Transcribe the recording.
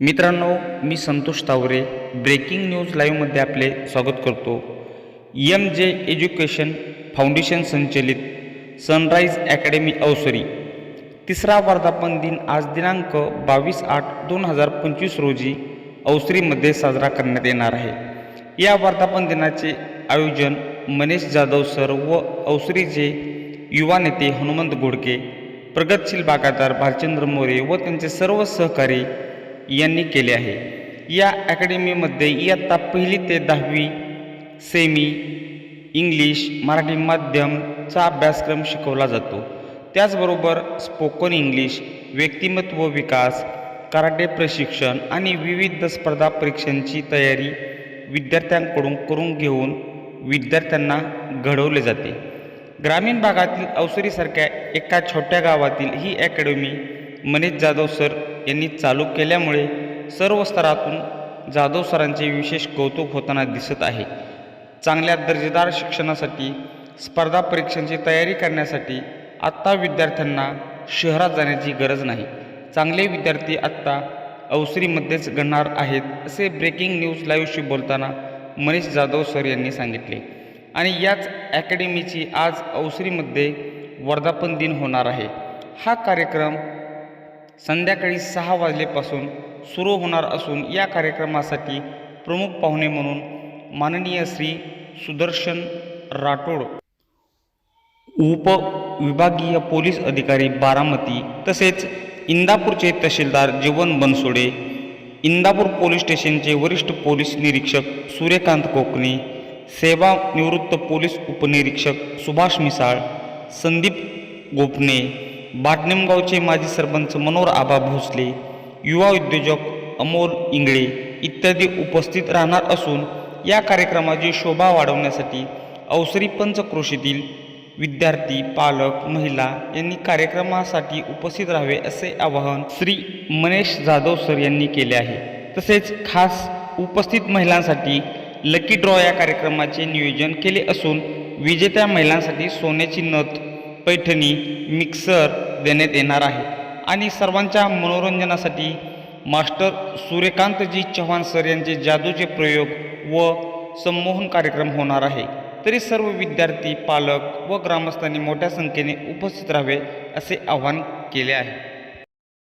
मित्रांनो मी Santosh Taware breaking news लाईव्हमध्ये आपले स्वागत करतो. एम जे एज्युकेशन फाउंडेशन संचलित सनराईज अकॅडमी अवसरी. तिसरा वर्धापन दिन आज दिनांक बावीस आठ दोन हजार पंचवीस रोजी अवसरीमध्ये साजरा करण्यात येणार आहे. या वर्धापन दिनाचे आयोजन मनीष जाधव सर व अवसरीचे युवा नेते हनुमंत गोडके प्रगतशील बागादार भालचंद्र मोरे व त्यांचे सर्व सहकारी यांनी केले आहे. या अकॅडमीमध्ये इयत्ता पहिली ते दहावी सेमी इंग्लिश मराठी माध्यमचा अभ्यासक्रम शिकवला जातो. त्याचबरोबर स्पोकन इंग्लिश व्यक्तिमत्व विकास कराटे प्रशिक्षण आणि विविध स्पर्धा परीक्षांची तयारी विद्यार्थ्यांकडून करून घेऊन विद्यार्थ्यांना घडवले जाते. ग्रामीण भागातील अवसरीसारख्या एका छोट्या गावातील ही अकॅडमी मनीष जाधव सर यांनी चालू केल्यामुळे सर्व स्तरातून जाधव सरांचे विशेष कौतुक होताना दिसत आहे. चांगल्या दर्जेदार शिक्षणासाठी स्पर्धा परीक्षांची तयारी करण्यासाठी आत्ता विद्यार्थ्यांना शहरात जाण्याची गरज नाही. चांगले विद्यार्थी आत्ता अवसरीमध्येच घडणार आहेत असे ब्रेकिंग न्यूज लाईव्हशी बोलताना मनीष जाधव सर यांनी सांगितले. आणि याच अकॅडमीची आज अवसरीमध्ये वर्धापन दिन होणार आहे. हा कार्यक्रम संध्याकाळी सहा वाजलेपासून सुरू होणार असून या कार्यक्रमासाठी प्रमुख पाहुणे म्हणून माननीय श्री सुदर्शन राठोड उपविभागीय पोलीस अधिकारी बारामती तसेच इंदापूरचे तहसीलदार जीवन बनसोडे इंदापूर पोलीस स्टेशनचे वरिष्ठ पोलीस निरीक्षक सूर्यकांत कोकणे सेवानिवृत्त पोलीस उपनिरीक्षक सुभाष मिसाळ संदीप गोपणे बाटनेमगावचे माजी सरपंच मनोहर आबा भोसले युवा उद्योजक अमोल इंगळे इत्यादी उपस्थित राहणार असून या कार्यक्रमाची शोभा वाढवण्यासाठी अवसरी पंचक्रोशीतील विद्यार्थी पालक महिला यांनी कार्यक्रमासाठी उपस्थित राहावे असे आवाहन श्री मनेश जाधव सर यांनी केले आहे. तसेच खास उपस्थित महिलांसाठी लकी ड्रॉ या कार्यक्रमाचे नियोजन केले असून विजेत्या महिलांसाठी सोन्याची नथ पैठणी मिक्सर देण्यात येणार आहे. आणि सर्वांच्या मनोरंजनासाठी मास्टर सूर्यकांतजी चव्हाण सर यांचे जादूचे प्रयोग व संमोहन कार्यक्रम होणार आहे. तरी सर्व विद्यार्थी पालक व ग्रामस्थांनी मोठ्या संख्येने उपस्थित राहावे असे आवाहन केले आहे.